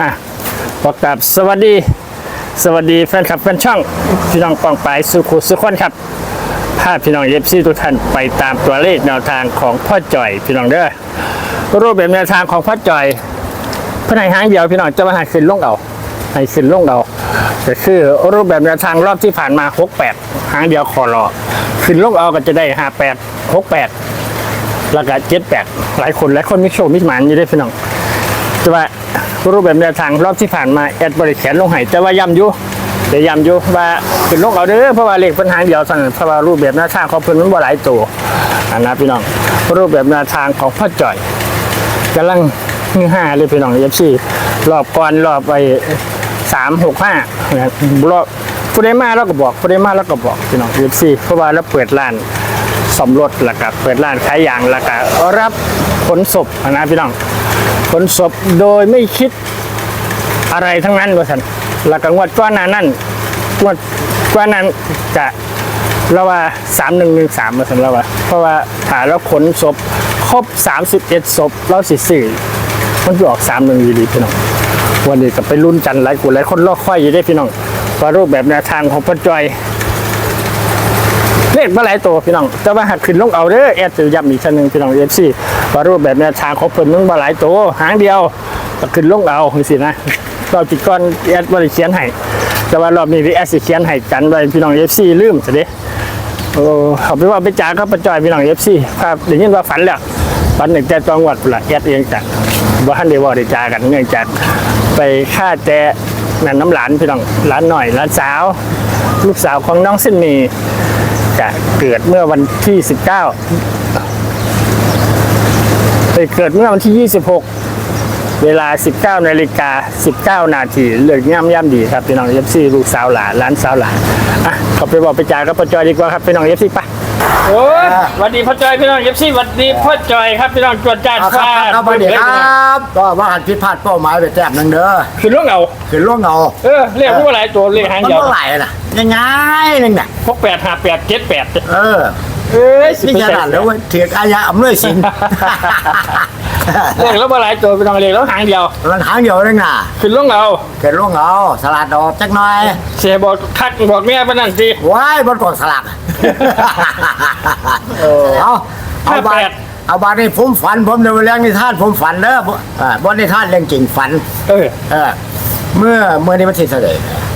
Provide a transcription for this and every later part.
อะบอกกับสวัสดี สวัสดีแฟนคลับแฟนช่อง พี่น้องปองปายสุขุสุขคนครับพาพพี่น้องเอฟซีทุกท่านไปตามตัวเลขแนวทางของพ่อจ่อยพี่น้องเด้อรูปแบบแนวทางของพ่อจ่อยพนายหางเดียวพี่น้องจะมาหาขึ้นลงเอาให้ขึ้นลงเอาก็คือรูปแบบแนวทางรอบที่ผ่านมา 68หางเดียวคอรอขึ้นลงเอาก็จะได้ 58 68แล้วก็78หลายคนหลายคนมิโชมิหมานอยู่ได้พี่น้องแต่ว่า รูปแบบแนวทางรอบที่ผ่านมาแอดบริแขนลงให้แต่ว่าย้ำอยู่เดี๋ยวย้ำอยู่ว่าเป็นโรคเอาเด้อเพราะว่าเลขปัญหาเดียวสั่นเพราะว่ารูปแบบแนวทางของเพิ่นมันบ่หลายตัวอันนะพี่น้องรูปแบบแนวทางของพ่อจ่อยกำลังฮือห้าเลยพี่น้องเอฟซีรอบก่อนรอบไปสามหกห้ารอบผู้ใดมาเราก็บอกผู้ใดมาเราก็บอกพี่น้องเอฟซีเพราะว่าเราเปิดร้านสมรถแล้วก็เปิดร้านขายยางแล้วก็รับขนศพนะพี่น้อง ขนศพโดยไม่คิดอะไรทั้งนั้นว่าสันแล้วก็งวดก้อนนานั่นงวดก้อนนั้นจะเราว่าสามหนึ่งหนึ่งสามมาสันเราว่า เพราะว่าถ้าเราขนศพครบสามสิบเอ็ดศพเราสิสี่มันจะออกสามหนึ่งอยู่ดีพี่น้องวันนี้ก็ไปรุ่นจันทร์หลายคนหลายคนรอค่อยอยู่ได้พี่น้องว่ารูปแบบแนวทางของพ่อจอยเลขมาหลายตัวพี่น้อง แต่ว่าหักขึ้นลงเอาเด้อแอดจะย้ำอีกชั้นหนึ่งพี่น้องเอฟซี ว่ารูปแบบแนวทางของเพิ่นมึงมาหลายตัวหางเดียวก็ขึ้นลงเอาคือสินะรอบจิตก่อนแอดบริเขียนให้แต่ว่ารอบนี้ที่แอดสิเขียนให้กันไว้พี่น้องเอฟซีลืมซะเด้โอ้เขาไปว่าไปจ่าก็ประจอยพี่น้องเอฟซีครับได้ยินว่าฝันแล้วฝันหนึ่งแต่จังหวัดละแอดเองจ้ะว่าท่านได้ว่าได้จ่ากันเนื่องจากไปฆ่าแต่นั่นน้ำหลานพี่น้องหลานหน่อยหลานสาว ลูกสาวของน้องสิ้นมีจะเกิดเมื่อวันที่ 19 ไปเกิดเมื่อวันที่ 26 เวลา 19นาฬิกา19 นาทีเลือกย่ำย่ำดีครับพี่น้องเอฟซีลูกสาวหลานร้านสาวหลานอะเขาไปบอกไปจ่ายกับพ่อจอยดีกว่าครับพี่น้องเอฟซีปะโอ้ยสวัสดีพ่อจอยพี่น้องเอฟซีสวัสดีพ่อจอยครับพี่น้องจวดจ้าดครับฟ้าครับสวัสดีครับก็ว่าหันผิดพลาดเป้าหมายไปแต้มหนึงเด้อคือล่วงเอาคือล่วงเงาเออเรียกว่าอะไรตัวเลขหางมันเดียวเท่าไหร่ล่ะยังไงนึงน่ะพกแปดห้าแปดเจ็ดแปดเออ เอ้ยสินี่บขนาดแล้วเว้ยเถียงอายาอำนวยสิน เรียกแล้วว่าหลายตัวพี่น้องเรียกแล้วหางเดียว มันหางเดียวนึงน่ะคือล่วงเอาเกิดล่วงเงาสลัดออกจักหน่อยเสียบอกคักบอกเมียปะนั่นสิ ว้ายบนกองสลักเออเอาเอาบาแปทดเอาบาทนี่ผมฝัน ผมเดี๋ยวเรื่องนิทานผมฝันเด้อบ่อ่าบนนิทานเรื่องจริงฝัน เออ เออเมื่อเมื่อนี้วันที่เท่าไหร่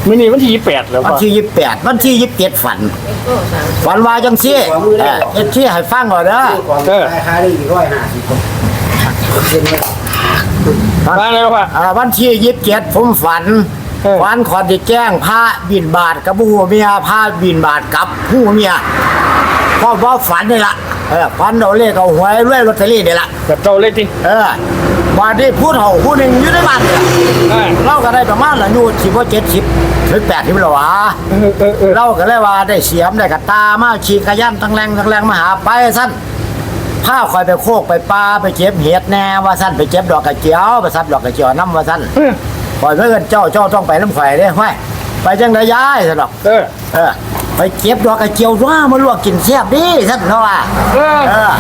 มินิวันที่ยี่แปดแล้ววันป่ะที่ยี่สิบแปดวันที่ยี่สิบเจ็ดฝัน ฝันว่าจังซี่เออเอ็ดที่ให้ฟังก่อนเด้อเออราคาได้อีกร้อยห้าสิบมาเลยป่ะ อ่าวันที่ยี่สิบเจ็ดผมฝันเออ ฝันขอที่แจ้งพระบินบาทกับผู้เมียพระบินบาทกับผู้เมียเพราะว่าฝันนี่ละเออฝันเอาเลขเอาหวยรวยลอตเตอรี่นี่ละแบบโตเลยจริงเออ วันที่พูดเห่าผู้หนึ่งอยู่ในบ้านเนี่ยเออเราก็ได้ประมาณละอยู่สิบว่าเจ็ดสิบถึงแปดสิบแล้ววะเออเออเออเราก็เลยว่าได้เสียมได้กระตามาขี่ขยันทั้งแรงทั้งแรงมาหาไปสั้นผ้าคอยไปโคกไปปลาไปเจ็บเห็ดแน่ว่าสั้นไปเจ็บดอกกระเจียวไปซับดอกกระเจียวน้ำว่าสั้นเออคอยเพื่อนเจ้าเจ้าต้องไปน้ำข่อยเด้ห้วยไปจังได้ย้ายสั้นดอกเออเออ ไปเจ็บดอกกระเจียวว่ามาลวกกินแซ่บดิสั้นเราว่าเออเออ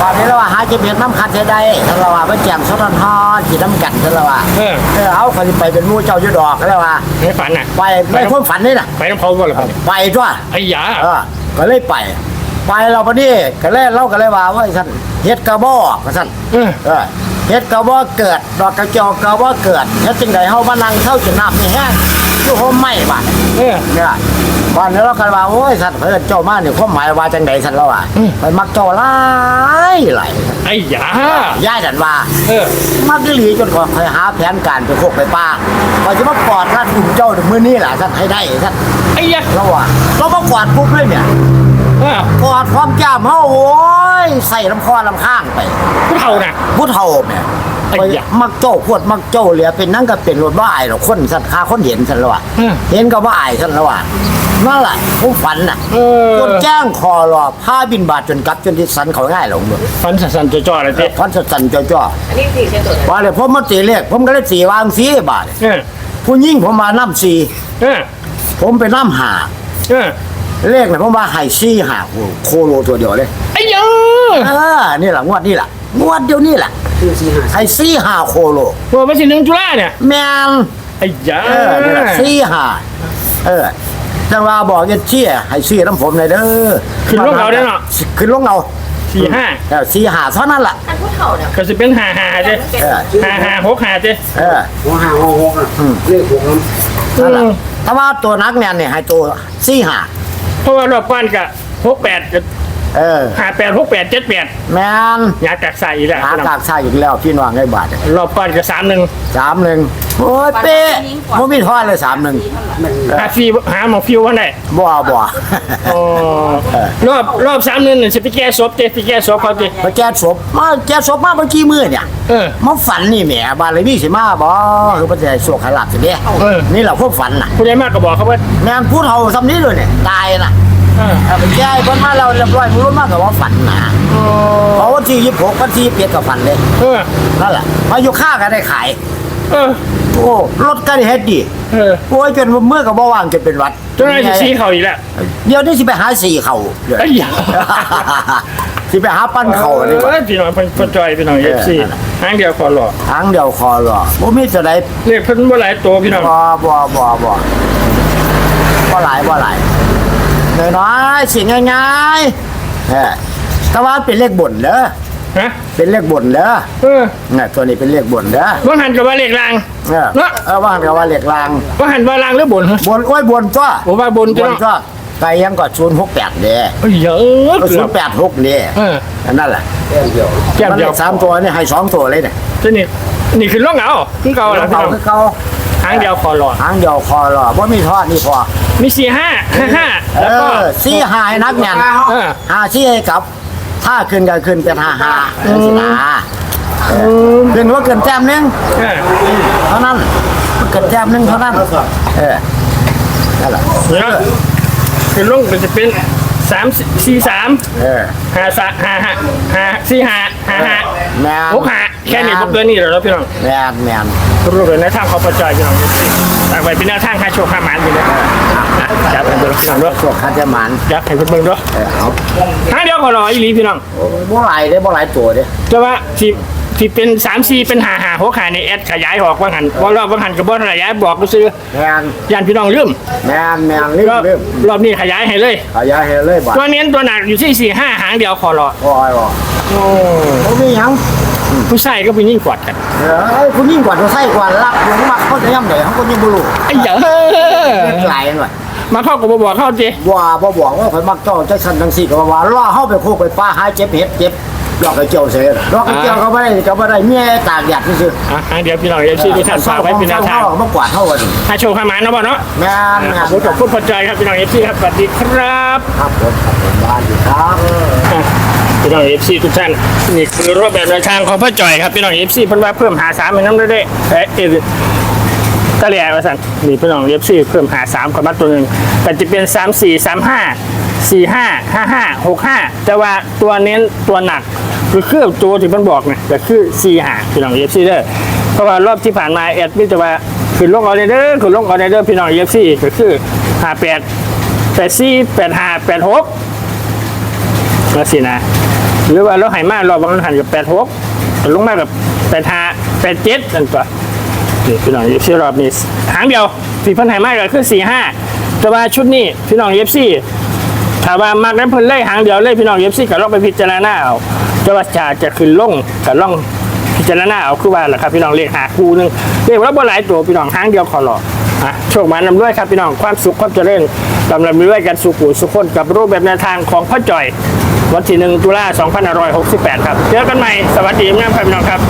ตอนนี้เราว่าหาเจ็บเห็ดน้ำคัดเสียได้ท่านเราว่าไปแจมสดทอนกินน้ำกัดท่านเราว่าเออเออเอาเขาสิไปเป็นหมู่เจ้าอยู่ดอกก็เลยว่าในฝันน่ะไปไม่ความฝันนี่น่ะไปน้ำเขาบ่หรอครับไปจ้ะไอ้ยาเออก็เลยไปไปเราพอดีก็เลยเราก็เลยว่าว่าท่านเฮ็ดกระบอกว่าท่านเออเออเฮ็ดกระบอกเกิดดอกกระจอกกระบอกเกิดเฮ็ดจังไดเฮามานั่งเข้าจะน้ำนี่แห้ง อยู่โฮมไม่บาดเออ เนี่ยบ้านนี้เราก็ว่าโอ้ยท่านเพิ่นเจ้ามาเนี่ยความหมายว่าจังไดท่านเราว่าอืมไปมักเจ้าหลายหลายไอ้ยาย้ายท่านว่า เออ มักอีหลีจนก่อนคอยหาแผนการไปโคกไปป้าพอจะมากอดท่านอุ่มเจ้ามื้อนี้ล่ะท่านให้ได้ท่านไอ้ยาเราว่าเรามากอดปุ๊บเลยเนี่ยเออกอดความจ้ามเฮาโอ้ยใส่ลำคอลำข้างไปผู้เฒ่าน่ะ ผู้เฒ่าเนี่ย ไอ้ไปยะ มักโจ้ขวดมักโจ้เหลือเป็นนั่งก็เป็นรถบ้าไอ้หรอกคนสัตว์คาคนเห็นสันแล้วอะอืม เห็นก็ว่าไอ้สันแล้วอะนั่นแหละผมฝันน่ะเออจนแจ้งคอรอผ้าบินบาทจนกลับจนที่สันเขาง่ายหลงเลยฝันสั่นๆจ่อๆเลยเต้พันสันๆจ่ออันนี้สี่เส้นตัวนะๆว่าเลยผมมาตีเลขผมก็เลยตีวางสีบาทเออผู้ยิ่งผมมาน้ำสีเออผมไปน้ำหาเออเลขเนี่ยผมว่าไห้ซี่หาโคโลตัวเดียวเลย ไอ้ยาเออนี่แหละงวดนี่แหละงวดเดียวนี่แหละ คือสี่ห้าให้สี่ห้าโคโลโอ้วันที่หนึ่งตุลาเนี่ยแมนไอ้ยาเออนี่แหละสี่ห้าเออจังว่าบอกจะเชี่ยให้ซื้อน้ำผมเลยเด้อขึ้นลงเอาได้เนาะ ขึ้นลงเอาสี่ห้าเออสี่ห้าเท่านั้นแหละอันผู้เฒ่าเนี่ยก็จะเป็นหาหาเจ้เออหาหาหกหาเจ้เออหัวห้าหัวหกอะเลขหกน้นั่นแหละถ้าว่าตัวนักแนนเนี่ยให้ตัวสี่ห้าเพราะว่ารอบก้อนกับหกแปด เออหาแปดหกแปดเจ็ดแปดแมนยากักใส่อีกแล้วหากากใส่อีกแล้วพี่น้องไอ้บาทรอบก้อนกับสามหนึ่งสามหนึ่งโอ้ยเป๊ะไม่มีทอดเลยสามหนึ่งำมันหาฟีหาหมอฟิววันไหนบ่บ่อ๋อรอบรอบสามหนึ่งเนี่ยจะไปแก้ศพเจ้ไปแก้ศพเขาเจ้มาแก้ศพมาแก้ศพมาเมื่อกี้มือเนี่ยเออมาฝันนี่แหมบานเลยนี่สิมาบ่คือพระเจ้าโชคให้ลาบสิเด้เออ นี่แหละพวกฝันน่ะผู้ใหญ่มากก็บอกเขาว่า แม่นพูดเฮาซำนี้เลยเนี่ยตายน่ะ เออเอาไปแก้เพิ่นมาเราเรียบร้อยบ่รู้มากก็ว่าฝันน่ะเพราะวันที่26วันที่เปียกก็ฝันเลยเออนั่นแหละมาอยู่ค่าก็ได้ขายเออโอ้รถก็ได้เฮ็ดดีเออโอ้ยจนเมื่อก็บ่ว่างจนเป็นหวัดจนนายจะชี้เขาอีกแล้วเดี๋ยวนี้สิไปหาสีเขาเดี๋ยวไอ้ยาสิไปหาปั้นเขาดีกว่าเออพี่น้องเพิ่นเพิ่นจอยพี่น้องเอฟซีเออนั่นแหละหางเดียวคอหล่อทางเดียวคอหรอบ่มีจะได้เรียกเพิ่นว่าหลายตัวพี่น้องบ่บ่บ่บ่บ่หลายบ่หลาย น้อยๆสิง่ายๆเออแต่ว่าเป็นเลขบ่นเด้อฮะเป็นเลขบ่นเด้อเออเนี่ยตัวนี้เป็นเลขบ่นเด้อว่าหันกับว่าเลขลางเออเนอะเออว่ากันว่าเลขลางว่าหันว่าลางหรือบนฮะบนโอ้ยบนจ้าผมว่าบนบจ้ะนเนาะจ้าไก่ยังก็068เด้เอ้ยเยอะเกืศูอนบ ย์แปดหกนี่เอออันนั่นแหละแก้มเดียวแก้มมันเดีเลยวขสามตัวนี่ให้สองตัวเลยเนี่ยจะนี่นี่คือล่องเหงาคือเก่าแล้วพี่เขาน้อง คือเขาหางเดียวคอหล่อหางเดียวคอหรอว่ามีทอดนี่พอมีสี่ห้าห้าห้าเอแล้วก็อสี่หายนักแน่นเออหาสี่ให้กลับ ถ้าขึ้นก็ขึ้นเป็นห้าห้าสินะขึ้นว่าเกินแต้มหนึงเออเท่านั้นเกินแต้มหนึงเท่านั้นเออนั่นแหละแล้วคือล่องมันจะเป็นสามสี่สามเออห้าสามห้าห้าห้าสี่ห้าห้าห้า แม่นหกห้าแค่นี้พวกเกินนี่แหล้วพี่น้องแมนแมนรู้เลยนะทางเขาประจอยพี่น้องต่างไปเป็นแนวทางค่าโชว์ค่าหมันอยู่เลยจับให้เบิ่งพี่น้องด้วยพวกคันจะหมันจับให้เบิ่งด้วยเออเอาทางเดียวก็รออีหลีพี่น้องโอ้ยบ่หลายเด้บ่หลายตัวเด้แต่ว่าที่ ที่เป็นสามสี่เป็นหาหาหกหาในแอดขยายออกว่าหันว่ารอบว่าหันกับบ่ขยายบอกก็ซื้อแมนยันพี่น้องลืมแมนแมนลืมรอบลืมรอบนี้ขยายให้เลยขายาเฮเลยบัดตัวเน้นตัวหนักอยู่ที่สี่ห้าหางเดียวคอรอโอ้ยบ่โอ้บ่มีหยังผู้ชายก็ไปยิ่งกอดกันเออไอ้คุณยิ่งกว่าตัวไส้กว่าลักหลงมักเขาจะย่ำไหนเขาก็ยังบ่รู้ไอ้เหี้ยเล็กหลายหน่อยมาเข้ากับบอกเข้าจีว่าบ่บอกว่าข่อยมักเจ้าจังซั่นจังซี่ก็ว่าล่อเฮาไปโคกไปป้าหาเจ็บเห็ดเจ็บ ดอกกระเจียวเสียดอกกระเจียวก็บ่ได้ก็บ่ได้เมียตากแดดซื่ออะหางเดียวพี่น้องเอฟซีทุกท่านฝากไว้เป็นแนวทางเฮมากวาดเฮากันให้โชว์ข้าหมันนะบ่เนาะแม่นแม่นผมขอบคุณพอใจครับพี่น้องเอฟซีครับสวัสดีครับครับผมครับผมบ้านอยู่ครับพี่น้องเอฟซีทุกท่านนี่คือรูปแบบแนวทางของพ่อจ่อยครับพี่น้องเอฟซีเพิ่นว่าเพิ่มหาสามเป็นน้ำได้ได้เอ๊ะเอ๊ะตะเลียว่าสั่นนี่พี่น้องเอฟซีเพิ่มหาสามคนมาตัวหนึ่งแต่จะเป็นสามสี่สามห้า สี่ห้าห้าห้าหกห้าแต่ว่าตัวเน้นตัวหนักคือเครื่องตัวที่มันบอกเนี่ยก็คือสี่ห้าพี่น้องเอฟซีเด้อเพราะว่ารอบที่ผ่านมาแอดมิจะว่าขึ้นลงออเดอร์ขึ้นลงออเดอร์พี่น้องเอฟซีก็คือห้าแปดแปดสี่แปดห้าแปดหกก็สินะหรือว่าเราหายมากเราบางหันกับแปดหกลงมากับแปดห้าแปดเจ็ดนั่นตัวนี่พี่น้องเอฟซีรอบนี้หางเดียวสี่พันหายมากก็คือสี่ห้าแต่ว่าชุดนี้พี่น้องเอฟซี ถ้าว่ามากนั้นเพิ่นเล่หางเดียวเล่พี่น้องเอฟซีก็ลองไปพิจารณาเอาแต่ว่าจะจะขึ้นลงก็ลองพิจารณาเอาคือว่าแหละครับพี่น้องเลขหาคู่หนึ่งเลขว่าบ่หลายตัวพี่น้องหางเดียวขอหลอกอะโชคมานำด้วยครับพี่น้องความสุขความเจริญกำลังมีด้วยกันสุขุสุขคนกับรูปแบบแนวทางของพ่อจ่อย วันที่หนึ่งตุลา2568 ครับ เจอกันใหม่ สวัสดีแม่พี่น้องครับ